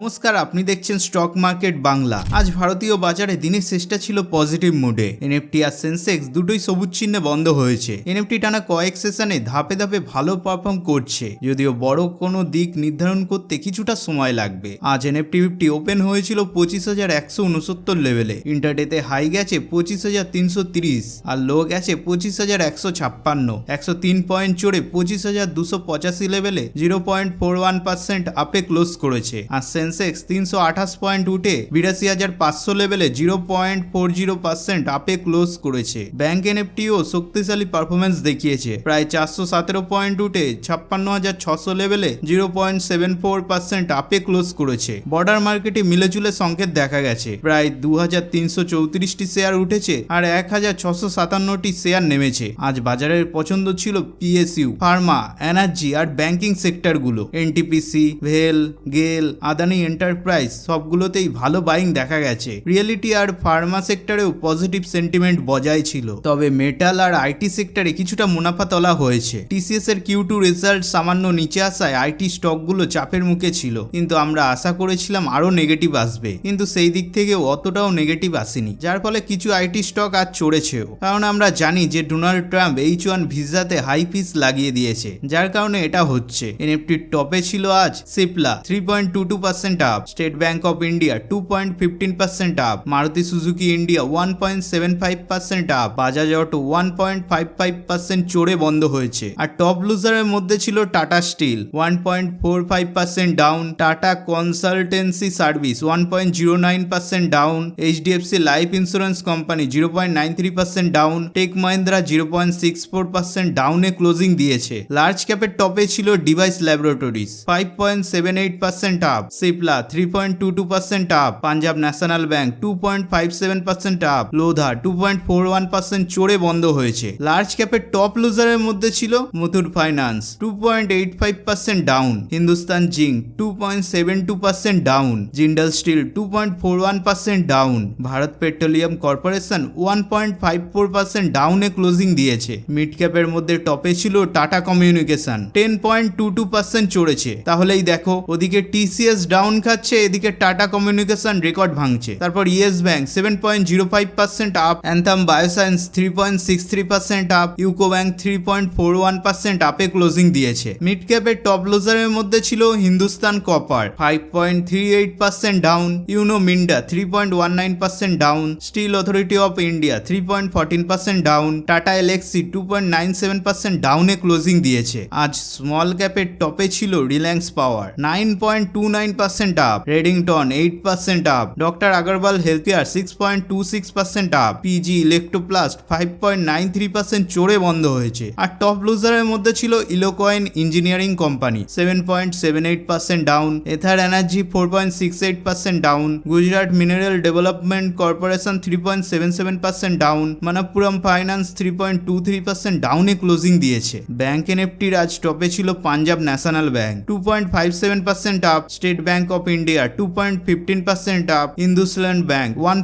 নমস্কার, আপনি দেখছেন স্টক মার্কেট বাংলা আজ ভারতীয় বাজারে দিনের শেষটা ছিল পজিটিভ মুডে এনএফটি আর সেন্সেক্স দুটোই সবুজ চিহ্নে বন্ধ হয়েছে। এনএফটি টানা কয়েক সেশনে ধাপে ধাপে ভালো পারফর্ম করছে। যদিও বড় কোনো দিক নির্ধারণ করতে কিছুটা সময় লাগবে। আজ এনএফটি ফিফটি ওপেন হয়েছিল পঁচিশ হাজার একশো উনসত্তর লেভেলে ইন্টারডেতে হাই গেছে পঁচিশ হাজার তিনশো তিরিশ আর লো গেছে পঁচিশ হাজার একশো ছাপ্পান্ন। একশো তিন পয়েন্ট চড়ে পঁচিশ হাজার দুশো পঁচাশি লেভেলে zero point four one percent আপে ক্লোজ করেছে। আর সেন্সেক্স তিনশো আঠাশ পয়েন্ট উঠে বিরাশি হাজার পাঁচশো লেভেলে zero point four zero percent আপে ক্লোজ করেছে। ব্যাংক এনএফটিও শক্তিশালী পারফরমেন্স দেখিয়েছে। প্রায় চারশো সতেরো পয়েন্ট উঠে ছাপ্পান্ন হাজার ছশো লেভেলে zero point seven four percent আপে ক্লোজ করেছে। বর্ডার মার্কেটে মিলেজুলে সংকেত দেখা গেছে। প্রায় দু হাজার তিনশো চৌত্রিশটি শেয়ার উঠেছে আর এক হাজার ছশো সাতান্নটি শেয়ার নেমেছে। আজ বাজারের পছন্দ ছিল পিএসইউ ফার্মা এনার্জি আর ব্যাংকিং সেক্টরগুলো এনটিপিসি ভেল গেল আদানি এন্টারপ্রাইজ সবগুলোতেই ভালো বাইং দেখা গেছে। রিয়েলিটি আর ফার্মা সেক্টরেও পজিটিভ সেন্টিমেন্ট বজায় ছিল। তবে মেটাল আর আইটি সেক্টরে কিছুটা মুনাফা তোলা হয়েছে। টিসিএস এর কিউ টু রেজাল্ট সামান্য নিচে আসায় আইটি স্টকগুলো চাপের মুখে ছিল। কিন্তু আমরা আশা করেছিলাম আরও নেগেটিভ আসবে। কিন্তু সেই দিক থেকে অতটাও নেগেটিভ আসেনি। যার ফলে কিছু আইটি স্টক আজ চড়েছেও। কারণ আমরা জানি যে ডোনাল্ড ট্রাম্প এইচ ওয়ান ভিসাতে হাই ফিস লাগিয়ে দিয়েছে। যার কারণে এটা হচ্ছে। এনএফটির টপে ছিল আজ Cipla three point two two percent State Bank of India two point fifteen percent up Maruti Suzuki India one point seven five percent up Bajaj Auto one point five five percent চড়ে বন্ধ হয়েছে। আর top লুজারের মধ্যে ছিল Tata Steel one point four five percent down Tata Consultancy Service one point zero nine percent down HDFC Life Insurance Company zero point nine three percent down tech Mahindra zero point six four percent ডাউনে closing দিয়েছে। Large ক্যাপের টপে ছিল Divi's Laboratories five point seven eight percent up Cipla three point two two percent up Punjab National Bank two point five seven percent up Lodha two point four one percent চড়ে বন্ধ হয়েছে। Large ক্যাপের top লুজারের মধ্যে ছিল Muthoot Finance two point eight five percent down Hindustan Zinc two point seven two percent down Jindal steel two point four one percent down Bharat Petroleum Corporation one point five four percent ডাউনে closing দিয়েছে। Mid ক্যাপের মধ্যে টপে ছিল Tata Communication ten point two two percent চড়েছে। তাহলেই দেখো, ওদিকে TCS down খাচ্ছে, এদিকে টাটা কমিউনিকেশন রেকর্ড ভাঙছে। তারপর Yes Bank seven point zero five percent up Anthem Bioscience three point six three percent up UCO Bank three point four one percent আপে closing দিয়েছে। Mid ক্যাপের টপ লোজারের মধ্যে ছিল Hindustan Copper five point three eight percent down Uno Minda three point one nine percent down Steel Authority of India three point fourteen percent down Tata Elxsi two point nine seven percent ডাউনে closing দিয়েছে। আজ small ক্যাপের টপে ছিল Reliance Power nine point two nine percent up Redington eight percent up Doctor Agarwal Health Care six point two six percent up PG Electroplast five point nine three percent চড়ে বন্ধ হয়েছে। আর top লুজারের মধ্যে ছিল Elecon Engineering Company seven point seven eight percent down Ather Energy four point six eight percent down Gujarat Mineral Development Corporation three point seven seven percent down Manappuram Finance three point two three percent ডাউনে closing দিয়েছে। Bank এনএফটির আজ টপে ছিল Punjab National Bank two point five seven percent up State Bank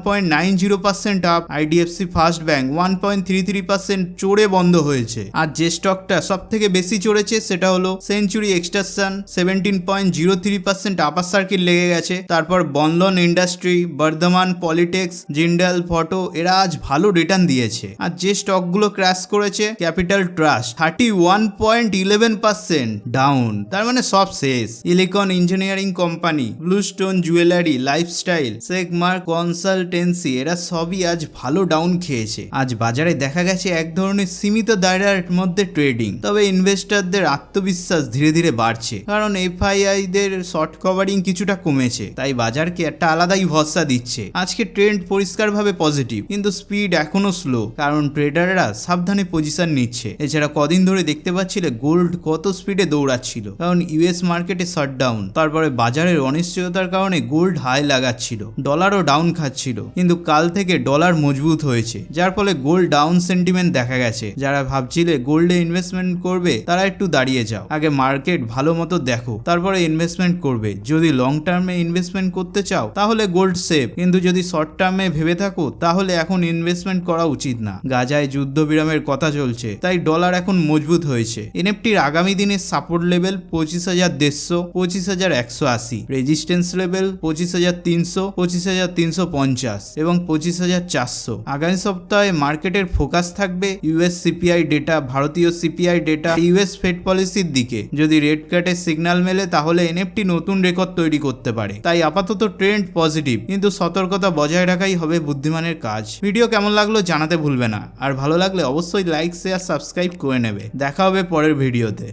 point nine zero percent up IDFC First Bank one point three three percent চড়ে বন্ধ হয়েছে। আর যে স্টকটা সব থেকে বেশি চড়েছে সেটা হলো Century Extraction seventeen point zero three percent upper circuit লেগে গেছে। তারপর Bandhan Industry Vardhman Polytex Jindal Photo এরা আজ ভালো রিটার্ন দিয়েছে। আর যে স্টকগুলো ক্র্যাশ করেছে Capital Trust thirty one point eleven percent down তার মানে সব শেষ। Elecon Engineering Company Bluestone Jewellery Lifestyle সেগমার consultancy এরা সবই আজ ভালো ডাউন খেয়েছে। আজ বাজারে দেখা গেছে এক ধরনের সীমিত দায়রার মধ্যে ট্রেডিং তবে ইনভেস্টরদের আত্মবিশ্বাস ধীরে ধীরে বাড়ছে। কারণ এফআইআই দের শর্ট কভারিং কিছুটা কমেছে। তাই বাজারকে একটা আলাদাই ভরসা দিচ্ছে। আজকে ট্রেন্ড পরিষ্কারভাবে পজিটিভ কিন্তু স্পিড এখনও স্লো কারণ ট্রেডাররা সাবধানে পজিশন নিচ্ছে। এছাড়া কদিন ধরে দেখতে পাচ্ছিলে গোল্ড কত স্পিডে দৌড়াচ্ছিল। কারণ ইউএস মার্কেটে শাটডাউন তারপরে বাজারের অনিশ্চয়তার কারণে গোল্ড হাই লাগাচ্ছিল, ডলারও ডাউন খাচ্ছিল। কিন্তু কাল থেকে ডলার মজবুত হয়েছে, যার ফলে গোল্ড ডাউন সেন্টিমেন্ট দেখা গেছে। যারা ভাবছিলে গোল্ডে ইনভেস্টমেন্ট করবে, তারা একটু দাঁড়িয়ে যাও। আগে মার্কেট ভালো মতো দেখো, তারপরে ইনভেস্টমেন্ট করবে। যদি লং টার্মে ইনভেস্টমেন্ট করতে চাও, তাহলে গোল্ড সেভ কিন্তু যদি শর্ট টার্মে ভেবে থাকো, তাহলে এখন ইনভেস্টমেন্ট করা উচিত না। গাজায় যুদ্ধ বিরামের কথা চলছে, তাই ডলার এখন মজবুত হয়েছে। এনএফটির আগামী দিনের সাপোর্ট লেভেল পঁচিশ হাজার দেড়শো, পঁচিশ হাজার একশো আশি। রেজিস্ট্যান্স লেভেল পঁচিশ হাজার তিনশো, পঁচিশ হাজার তিনশো পঞ্চাশ এবং পঁচিশ হাজার চারশো। আগামী সপ্তাহে মার্কেটের ফোকাস থাকবে ইউএস সিপিআই ডেটা, ভারতীয় সিপিআই ডেটা ইউএস ফেড পলিসির দিকে। যদি রেড ক্যাটের সিগন্যাল মেলে, তাহলে এনএফটি নতুন রেকর্ড তৈরি করতে পারে। তাই আপাতত ট্রেন্ড পজিটিভ কিন্তু সতর্কতা বজায় রাখাই হবে বুদ্ধিমানের কাজ। ভিডিও কেমন লাগল জানাতে ভুলবে না। আর ভালো লাগলে অবশ্যই লাইক শেয়ার সাবস্ক্রাইব করে নেবে। দেখা হবে পরের ভিডিওতে।